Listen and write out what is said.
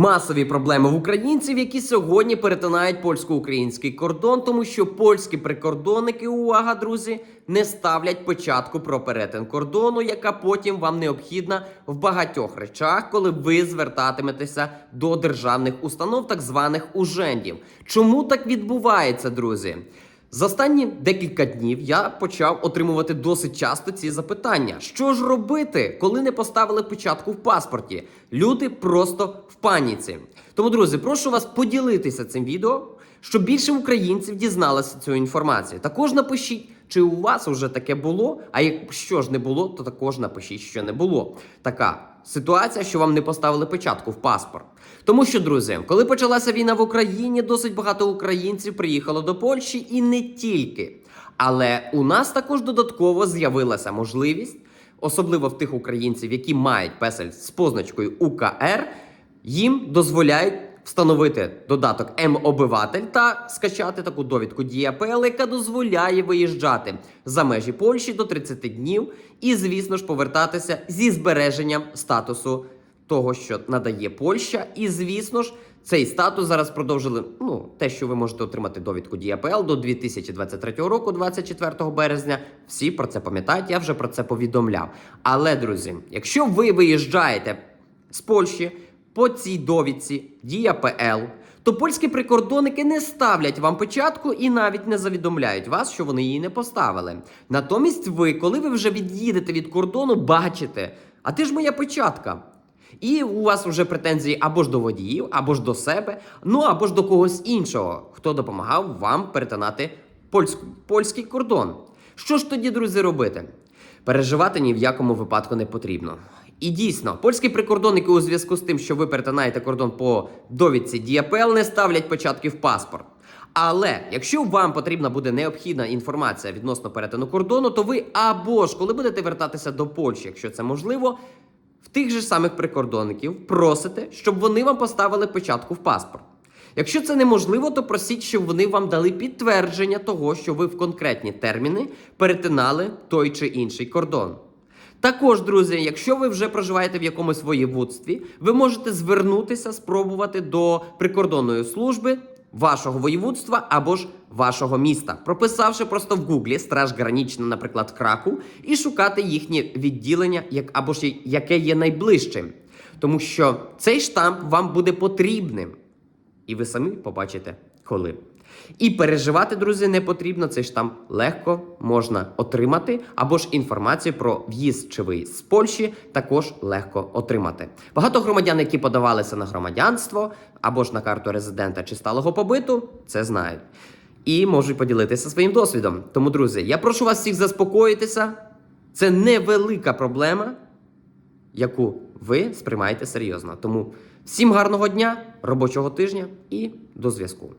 Масові проблеми в українців, які сьогодні перетинають польсько-український кордон, тому що польські прикордонники, увага, друзі, не ставлять початку про перетин кордону, яка потім вам необхідна в багатьох речах, коли ви звертатиметеся до державних установ, так званих ужендів. Чому так відбувається, друзі? За останні декілька днів я почав отримувати досить часто ці запитання: що ж робити, коли не поставили печатку в паспорті? Люди просто в паніці. Тому, друзі, прошу вас поділитися цим відео, щоб більше українців дізналися цю інформацію. Також напишіть, чи у вас вже таке було. А якщо ж не було, то також напишіть, що не було. Така ситуація, що вам не поставили печатку в паспорт. Тому що, друзі, коли почалася війна в Україні, досить багато українців приїхало до Польщі і не тільки. Але у нас також додатково з'явилася можливість, особливо в тих українців, які мають песель з позначкою УКР, їм дозволяють встановити додаток М-обиватель та скачати таку довідку ДІАПЛ, яка дозволяє виїжджати за межі Польщі до 30 днів, і, звісно ж, повертатися зі збереженням статусу того, що надає Польща, і звісно ж. Цей статус зараз продовжили. Ну, те, що ви можете отримати довідку ДІАПЛ до 2023 року, 24 березня. Всі про це пам'ятають, я вже про це повідомляв. Але, друзі, якщо ви виїжджаєте з Польщі по цій довідці ДІАПЛ, то польські прикордонники не ставлять вам печатку і навіть не завідомляють вас, що вони її не поставили. Натомість, ви, коли ви вже від'їдете від кордону, бачите, а ти ж моя печатка. І у вас вже претензії або ж до водіїв, або ж до себе, ну або ж до когось іншого, хто допомагав вам перетинати польську, польський кордон. Що ж тоді, друзі, робити? Переживати ні в якому випадку не потрібно. І дійсно, польські прикордонники у зв'язку з тим, що ви перетинаєте кордон по довідці ДІАПЛ, не ставлять початки в паспорт. Але якщо вам потрібна буде необхідна інформація відносно перетину кордону, то ви або ж коли будете вертатися до Польщі, якщо це можливо, в тих же самих прикордонників просите, щоб вони вам поставили печатку в паспорт. Якщо це неможливо, то просіть, щоб вони вам дали підтвердження того, що ви в конкретні терміни перетинали той чи інший кордон. Також, друзі, якщо ви вже проживаєте в якомусь воєводстві, ви можете звернутися, спробувати до прикордонної служби вашого воєводства або ж вашого міста, прописавши просто в гуглі страж гранічна, наприклад, краку, і шукати їхнє відділення, як або ж яке є найближчим. Тому що цей штамп вам буде потрібним. І ви самі побачите, коли. І переживати, друзі, не потрібно. Цей штамп легко можна отримати, або ж інформацію про в'їзд чи виїзд з Польщі також легко отримати. Багато громадян, які подавалися на громадянство або ж на карту резидента чи сталого побиту, це знають. І можуть поділитися своїм досвідом. Тому, друзі, я прошу вас всіх заспокоїтися. Це невелика проблема, яку ви сприймаєте серйозно. Тому всім гарного дня, робочого тижня і до зв'язку.